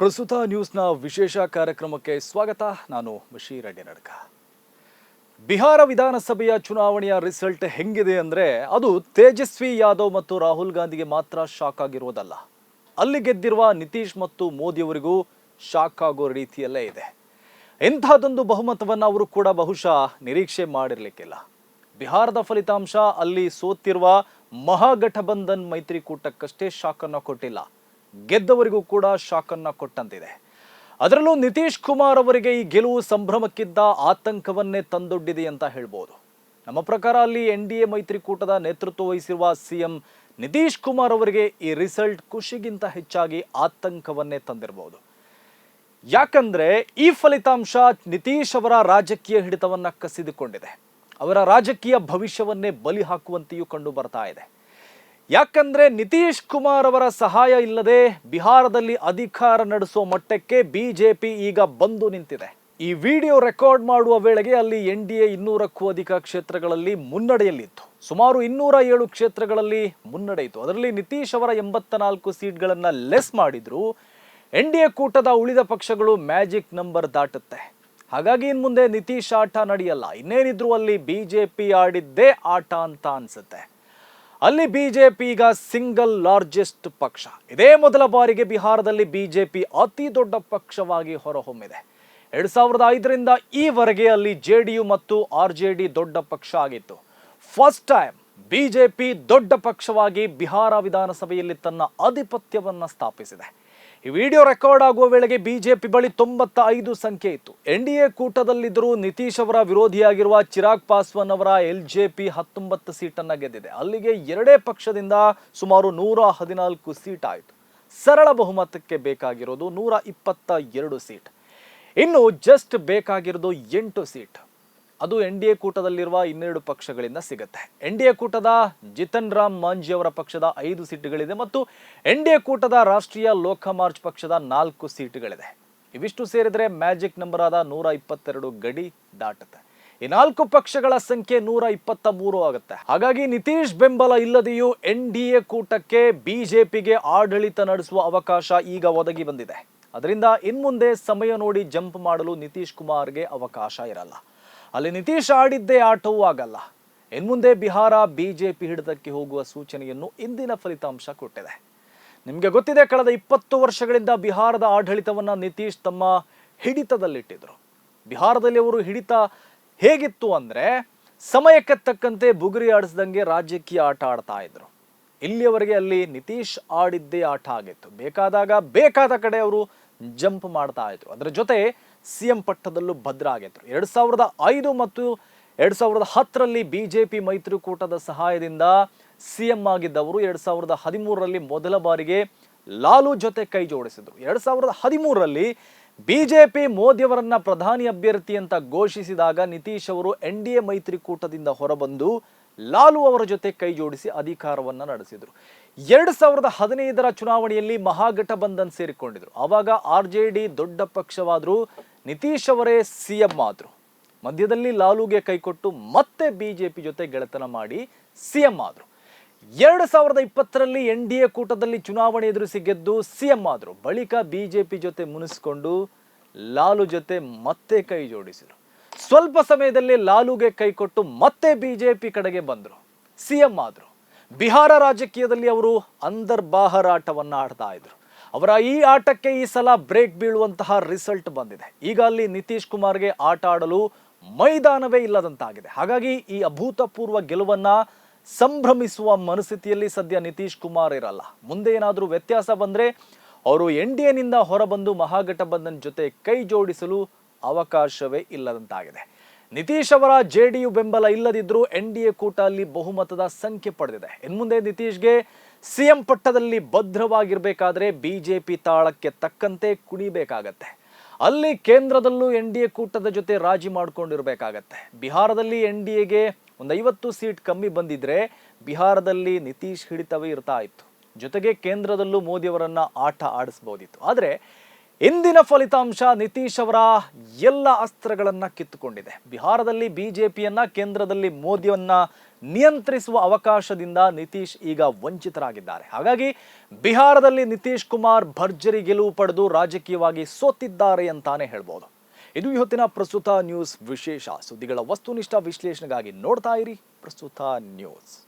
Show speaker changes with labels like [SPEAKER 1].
[SPEAKER 1] ಪ್ರಸ್ತುತ ನ್ಯೂಸ್ನ ವಿಶೇಷ ಕಾರ್ಯಕ್ರಮಕ್ಕೆ ಸ್ವಾಗತ. ನಾನು ಬಶೀರ್ ಅಡ್ಡಿ ನಡ್ಕ ಬಿಹಾರ ವಿಧಾನಸಭೆಯ ಚುನಾವಣೆಯ ರಿಸಲ್ಟ್ ಹೆಂಗಿದೆ ಅಂದರೆ ಅದು ತೇಜಸ್ವಿ ಯಾದವ್ ಮತ್ತು ರಾಹುಲ್ ಗಾಂಧಿಗೆ ಮಾತ್ರ ಶಾಕ್ ಆಗಿರುವುದಲ್ಲ. ಅಲ್ಲಿ ಗೆದ್ದಿರುವ ನಿತೀಶ್ ಮತ್ತು ಮೋದಿಯವರಿಗೂ ಶಾಕ್ ಆಗೋ ರೀತಿಯಲ್ಲೇ ಇದೆ. ಇಂಥದ್ದೊಂದು ಬಹುಮತವನ್ನು ಅವರು ಕೂಡ ಬಹುಶಃ ನಿರೀಕ್ಷೆ ಮಾಡಿರಲಿಕ್ಕಿಲ್ಲ. ಬಿಹಾರದ ಫಲಿತಾಂಶ ಅಲ್ಲಿ ಸೋತಿರುವ ಮಹಾಗಠಬಂಧನ್ ಮೈತ್ರಿಕೂಟಕ್ಕಷ್ಟೇ ಶಾಕನ್ನು ಕೊಟ್ಟಿಲ್ಲ. ಗೆದ್ದವರಿಗೂ ಕೂಡ ಶಾಕನ್ನು ಕೊಟ್ಟಂತಿದೆ. ಅದರಲ್ಲೂ ನಿತೀಶ್ ಕುಮಾರ್ ಅವರಿಗೆ ಈ ಗೆಲುವು ಸಂಭ್ರಮಕ್ಕಿದ್ದ ಆತಂಕವನ್ನೇ ತಂದೊಡ್ಡಿದೆ ಅಂತ ಹೇಳ್ಬೋದು. ನಮ್ಮ ಪ್ರಕಾರ ಅಲ್ಲಿ ಎನ್ ಡಿ ಎ ಮೈತ್ರಿಕೂಟದ ನೇತೃತ್ವ ವಹಿಸಿರುವ ಸಿಎಂ ನಿತೀಶ್ ಕುಮಾರ್ ಅವರಿಗೆ ಈ ರಿಸಲ್ಟ್ ಖುಷಿಗಿಂತ ಹೆಚ್ಚಾಗಿ ಆತಂಕವನ್ನೇ ತಂದಿರಬಹುದು ಯಾಕಂದ್ರೆ ಈ ಫಲಿತಾಂಶ ನಿತೀಶ್ ಅವರ ರಾಜಕೀಯ ಹಿಡಿತವನ್ನ ಕಸಿದುಕೊಂಡಿದೆ. ಅವರ ರಾಜಕೀಯ ಭವಿಷ್ಯವನ್ನೇ ಬಲಿ ಹಾಕುವಂತೆಯೂ ಕಂಡು ಬರ್ತಾ ಇದೆ. ಯಾಕಂದ್ರೆ ನಿತೀಶ್ ಕುಮಾರ್ ಅವರ ಸಹಾಯ ಇಲ್ಲದೆ ಬಿಹಾರದಲ್ಲಿ ಅಧಿಕಾರ ನಡೆಸುವ ಮಟ್ಟಕ್ಕೆ ಬಿಜೆಪಿ ಈಗ ಬಂದು ನಿಂತಿದೆ. ಈ ವಿಡಿಯೋ ರೆಕಾರ್ಡ್ ಮಾಡುವ ವೇಳೆಗೆ ಅಲ್ಲಿ ಎನ್ ಡಿ ಎ ಇನ್ನೂರಕ್ಕೂ ಅಧಿಕ ಕ್ಷೇತ್ರಗಳಲ್ಲಿ ಮುನ್ನಡೆಯಲ್ಲಿತ್ತು. ಸುಮಾರು ಇನ್ನೂರ ಏಳು ಕ್ಷೇತ್ರಗಳಲ್ಲಿ ಮುನ್ನಡೆಯಿತು ಅದರಲ್ಲಿ ನಿತೀಶ್ ಅವರ ಎಂಬತ್ತ ನಾಲ್ಕು ಸೀಟ್ಗಳನ್ನ ಲೆಸ್ ಮಾಡಿದ್ರು. ಎನ್ ಡಿ ಎ ಕೂಟದ ಉಳಿದ ಪಕ್ಷಗಳು ಮ್ಯಾಜಿಕ್ ನಂಬರ್ ದಾಟುತ್ತೆ. ಹಾಗಾಗಿ ಇನ್ ಮುಂದೆ ನಿತೀಶ್ ಆಟ ನಡೆಯಲ್ಲ. ಇನ್ನೇನಿದ್ರು ಅಲ್ಲಿ ಬಿಜೆಪಿ ಆಡಿದ್ದೇ ಆಟ ಅಂತ ಅನ್ಸುತ್ತೆ. ಅಲ್ಲಿ ಬಿಜೆಪಿ ಈಗ ಸಿಂಗಲ್ ಲಾರ್ಜೆಸ್ಟ್ ಪಕ್ಷ. ಇದೇ ಮೊದಲ ಬಾರಿಗೆ ಬಿಹಾರದಲ್ಲಿ ಬಿಜೆಪಿ ಅತಿ ದೊಡ್ಡ ಪಕ್ಷವಾಗಿ ಹೊರಹೊಮ್ಮಿದೆ. ಎರಡ್ ಸಾವಿರದ ಐದರಿಂದ ಈವರೆಗೆ ಅಲ್ಲಿ ಜೆ ಮತ್ತು ಆರ್ ಜೆ ದೊಡ್ಡ ಪಕ್ಷ ಆಗಿತ್ತು. ಫಸ್ಟ್ ಟೈಮ್ ಬಿಜೆಪಿ ದೊಡ್ಡ ಪಕ್ಷವಾಗಿ ಬಿಹಾರ ವಿಧಾನಸಭೆಯಲ್ಲಿ ತನ್ನ ಆಧಿಪತ್ಯವನ್ನ ಸ್ಥಾಪಿಸಿದೆ. ಈ ವಿಡಿಯೋ ರೆಕಾರ್ಡ್ ಆಗುವ ವೇಳೆಗೆ ಬಿಜೆಪಿ ಬಳಿ ತೊಂಬತ್ತ ಐದು ಸಂಖ್ಯೆ ಇತ್ತು. ಎನ್ ಡಿ ಎ ಕೂಟದಲ್ಲಿದ್ದರೂ ನಿತೀಶ್ ಅವರ ವಿರೋಧಿಯಾಗಿರುವ ಚಿರಾಗ್ ಪಾಸ್ವಾನ್ ಅವರ ಎಲ್ ಜೆ ಪಿ ಹತ್ತೊಂಬತ್ತು ಸೀಟನ್ನು ಗೆದ್ದಿದೆ. ಅಲ್ಲಿಗೆ ಎರಡೇ ಪಕ್ಷದಿಂದ ಸುಮಾರು ನೂರ ಹದಿನಾಲ್ಕು ಸೀಟ್ ಆಯಿತು. ಸರಳ ಬಹುಮತಕ್ಕೆ ಬೇಕಾಗಿರೋದು ನೂರ ಇಪ್ಪತ್ತ ಎರಡು ಸೀಟ್. ಇನ್ನು ಜಸ್ಟ್ ಬೇಕಾಗಿರೋದು ಎಂಟು ಸೀಟ್. ಅದು ಎನ್ ಡಿ ಎ ಕೂಟದಲ್ಲಿರುವ ಇನ್ನೆರಡು ಪಕ್ಷಗಳಿಂದ ಸಿಗುತ್ತೆ. ಎನ್ ಡಿ ಎ ಕೂಟದ ಜಿತನ್ ರಾಮ್ ಮಾಂಜಿ ಅವರ ಪಕ್ಷದ ಐದು ಸೀಟುಗಳಿದೆ ಮತ್ತು ಎನ್ ಡಿ ಎ ಕೂಟದ ರಾಷ್ಟ್ರೀಯ ಲೋಕ ಮಾರ್ಚ್ ಪಕ್ಷದ ನಾಲ್ಕು ಸೀಟುಗಳಿದೆ. ಇವಿಷ್ಟು ಸೇರಿದರೆ ಮ್ಯಾಜಿಕ್ ನಂಬರ್ ಆದ ನೂರ ಇಪ್ಪತ್ತೆರಡು ಗಡಿ ದಾಟುತ್ತೆ. ಈ ನಾಲ್ಕು ಪಕ್ಷಗಳ ಸಂಖ್ಯೆ ನೂರ ಇಪ್ಪತ್ತ ಮೂರು ಆಗುತ್ತೆ. ಹಾಗಾಗಿ ನಿತೀಶ್ ಬೆಂಬಲ ಇಲ್ಲದೆಯೂ ಎನ್ ಡಿ ಎ ಕೂಟಕ್ಕೆ ಬಿಜೆಪಿಗೆ ಆಡಳಿತ ನಡೆಸುವ ಅವಕಾಶ ಈಗ ಒದಗಿ ಬಂದಿದೆ. ಅದರಿಂದ ಇನ್ಮುಂದೆ ಸಮಯ ನೋಡಿ ಜಂಪ್ ಮಾಡಲು ನಿತೀಶ್ ಕುಮಾರ್ಗೆ ಅವಕಾಶ ಇರಲ್ಲ. ಅಲ್ಲಿ ನಿತೀಶ್ ಆಡಿದ್ದೇ ಆಟವೂ ಆಗಲ್ಲ. ಇನ್ಮುಂದೆ ಬಿಹಾರ, ಬಿಜೆಪಿ ಹಿಡಿತಕ್ಕೆ ಹೋಗುವ ಸೂಚನೆಯನ್ನು ಇಂದಿನ ಫಲಿತಾಂಶ ಕೊಟ್ಟಿದೆ. ನಿಮಗೆ ಗೊತ್ತಿದೆ, ಕಳೆದ ಇಪ್ಪತ್ತು ವರ್ಷಗಳಿಂದ ಬಿಹಾರದ ಆಡಳಿತವನ್ನು ನಿತೀಶ್ ತಮ್ಮ ಹಿಡಿತದಲ್ಲಿಟ್ಟಿದ್ರು. ಬಿಹಾರದಲ್ಲಿ ಅವರು ಹಿಡಿತ ಹೇಗಿತ್ತು ಅಂದರೆ ಸಮಯಕ್ಕೆ ತಕ್ಕಂತೆ ಬುಗುರಿ ಆಡಿಸ್ದಂಗೆ ರಾಜಕೀಯ ಆಟ ಆಡ್ತಾ ಇದ್ರು. ಇಲ್ಲಿಯವರೆಗೆ ಅಲ್ಲಿ ನಿತೀಶ್ ಆಡಿದ್ದೇ ಆಟ ಆಗಿತ್ತು. ಬೇಕಾದಾಗ ಬೇಕಾದ ಕಡೆ ಅವರು ಜಂಪ್ ಮಾಡ್ತಾ ಇದ್ರು. ಅದರ ಜೊತೆ ಸಿ ಎಂ ಪಟ್ಟದಲ್ಲೂ ಭದ್ರ ಆಗಿದ್ರು ಎರಡ್ ಸಾವಿರದ ಐದು ಮತ್ತು ಎರಡ್ ಸಾವಿರದ ಹತ್ತರಲ್ಲಿ ಬಿಜೆಪಿ ಮೈತ್ರಿಕೂಟದ ಸಹಾಯದಿಂದ ಸಿ ಎಂ ಆಗಿದ್ದವರು ಎರಡ್ ಸಾವಿರದ ಹದಿಮೂರರಲ್ಲಿ ಮೊದಲ ಬಾರಿಗೆ ಲಾಲು ಜೊತೆ ಕೈ ಜೋಡಿಸಿದ್ರು. ಎರಡ್ ಸಾವಿರದ ಹದಿಮೂರರಲ್ಲಿ ಬಿಜೆಪಿ ಮೋದಿಯವರನ್ನ ಪ್ರಧಾನಿ ಅಭ್ಯರ್ಥಿ ಅಂತ ಘೋಷಿಸಿದಾಗ ನಿತೀಶ್ ಅವರು ಎನ್ ಡಿ ಎ ಮೈತ್ರಿಕೂಟದಿಂದ ಹೊರಬಂದು ಲಾಲು ಅವರ ಜೊತೆ ಕೈ ಜೋಡಿಸಿ ಅಧಿಕಾರವನ್ನ ನಡೆಸಿದ್ರು. ಎರಡ್ ಸಾವಿರದ ಹದಿನೈದರ ಚುನಾವಣೆಯಲ್ಲಿ ಮಹಾಗಠಬಂಧನ್ ಸೇರಿಕೊಂಡಿದ್ರು. ಆವಾಗ ಆರ್ ಜೆ ಡಿ ದೊಡ್ಡ ಪಕ್ಷವಾದ್ರು ನಿತೀಶ್ ಅವರೇ ಸಿ ಎಂ ಆದ್ರು. ಮಧ್ಯದಲ್ಲಿ ಲಾಲುಗೆ ಕೈಕೊಟ್ಟು ಮತ್ತೆ ಬಿಜೆಪಿ ಜೊತೆ ಗೆಳೆತನ ಮಾಡಿ ಸಿ ಎಂ ಆದ್ರು. ಎರಡು ಸಾವಿರದ ಇಪ್ಪತ್ತರಲ್ಲಿ ಎನ್ ಡಿ ಎ ಕೂಟದಲ್ಲಿ ಚುನಾವಣೆ ಎದುರಿಸಿ ಗೆದ್ದು ಸಿಎಂ ಆದ್ರು. ಬಳಿಕ ಬಿಜೆಪಿ ಜೊತೆ ಮುನಿಸ್ಕೊಂಡು ಲಾಲು ಜೊತೆ ಮತ್ತೆ ಕೈ ಜೋಡಿಸಿದರು. ಸ್ವಲ್ಪ ಸಮಯದಲ್ಲಿ ಲಾಲುಗೆ ಕೈಕೊಟ್ಟು ಮತ್ತೆ ಬಿಜೆಪಿ ಕಡೆಗೆ ಬಂದ್ರು. ಸಿಎಂ ಆದ್ರು. ಬಿಹಾರ ರಾಜಕೀಯದಲ್ಲಿ ಅವರು ಅಂತರ್ಬಾಹರಾಟವನ್ನ ಆಡ್ತಾ ಇದ್ರು. ಅವರ ಈ ಆಟಕ್ಕೆ ಈ ಸಲ ಬ್ರೇಕ್ ಬೀಳುವಂತಹ ರಿಸಲ್ಟ್ ಬಂದಿದೆ. ಈಗ ಅಲ್ಲಿ ನಿತೀಶ್ ಕುಮಾರ್ಗೆ ಆಟ ಆಡಲು ಮೈದಾನವೇ ಇಲ್ಲದಂತಾಗಿದೆ. ಹಾಗಾಗಿ ಈ ಅಭೂತಪೂರ್ವ ಗೆಲುವನ್ನ ಸಂಭ್ರಮಿಸುವ ಮನಸ್ಥಿತಿಯಲ್ಲಿ ಸದ್ಯ ನಿತೀಶ್ ಕುಮಾರ್ ಇರಲ್ಲ. ಮುಂದೆ ಏನಾದರೂ ವ್ಯತ್ಯಾಸ ಬಂದರೆ ಅವರು ಎನ್ ಡಿ ಎನಿಂದ ಹೊರಬಂದು ಮಹಾಗಠಬಂಧನ್ ಜೊತೆ ಕೈ ಜೋಡಿಸಲು ಅವಕಾಶವೇ ಇಲ್ಲದಂತಾಗಿದೆ. ನಿತೀಶ್ ಅವರ ಜೆ ಡಿ ಯು ಬೆಂಬಲ ಇಲ್ಲದಿದ್ದರೂ ಎನ್ ಡಿ ಎ ಕೂಟ ಅಲ್ಲಿ ಬಹುಮತದ ಸಂಖ್ಯೆ ಪಡೆದಿದೆ. ಇನ್ಮುಂದೆ ನಿತೀಶ್ಗೆ ಸಿಎಂ ಪಟ್ಟದಲ್ಲಿ ಭದ್ರವಾಗಿರ್ಬೇಕಾದ್ರೆ ಬಿಜೆಪಿ ತಾಳಕ್ಕೆ ತಕ್ಕಂತೆ ಕುಣಿಬೇಕಾಗತ್ತೆ. ಅಲ್ಲಿ ಕೇಂದ್ರದಲ್ಲೂ ಎನ್ ಡಿ ಎ ಕೂಟದ ಜೊತೆ ರಾಜಿ ಮಾಡಿಕೊಂಡಿರಬೇಕಾಗತ್ತೆ. ಬಿಹಾರದಲ್ಲಿ ಎನ್ ಡಿ ಎಗೆ ಒಂದು ಐವತ್ತು ಸೀಟ್ ಕಮ್ಮಿ ಬಂದಿದ್ರೆ ಬಿಹಾರದಲ್ಲಿ ನಿತೀಶ್ ಹಿಡಿತವೇ ಇರ್ತಾ ಇತ್ತು. ಜೊತೆಗೆ ಕೇಂದ್ರದಲ್ಲೂ ಮೋದಿಯವರನ್ನ ಆಟ ಆಡಿಸ್ಬೋದಿತ್ತು. ಆದರೆ ಇಂದಿನ ಫಲಿತಾಂಶ ನಿತೀಶ್ ಅವರ ಎಲ್ಲ ಅಸ್ತ್ರಗಳನ್ನ ಕಿತ್ತುಕೊಂಡಿದೆ. ಬಿಹಾರದಲ್ಲಿ ಬಿಜೆಪಿಯನ್ನ, ಕೇಂದ್ರದಲ್ಲಿ ಮೋದಿಯನ್ನ ನಿಯಂತ್ರಿಸುವ ಅವಕಾಶದಿಂದ ನಿತೀಶ್ ಈಗ ವಂಚಿತರಾಗಿದ್ದಾರೆ. ಹಾಗಾಗಿ ಬಿಹಾರದಲ್ಲಿ ನಿತೀಶ್ ಕುಮಾರ್ ಭರ್ಜರಿ ಗೆಲುವು ಪಡೆದು ರಾಜಕೀಯವಾಗಿ ಸೋತಿದ್ದಾರೆ ಅಂತಾನೆ ಹೇಳ್ಬೋದು. ಇದು ಇವತ್ತಿನ ಪ್ರಸ್ತುತ ನ್ಯೂಸ್ ವಿಶೇಷ ಸುದ್ದಿಗಳ ವಸ್ತುನಿಷ್ಠ ವಿಶ್ಲೇಷಣೆಗಾಗಿ ನೋಡ್ತಾ ಇರಿ ಪ್ರಸ್ತುತ ನ್ಯೂಸ್.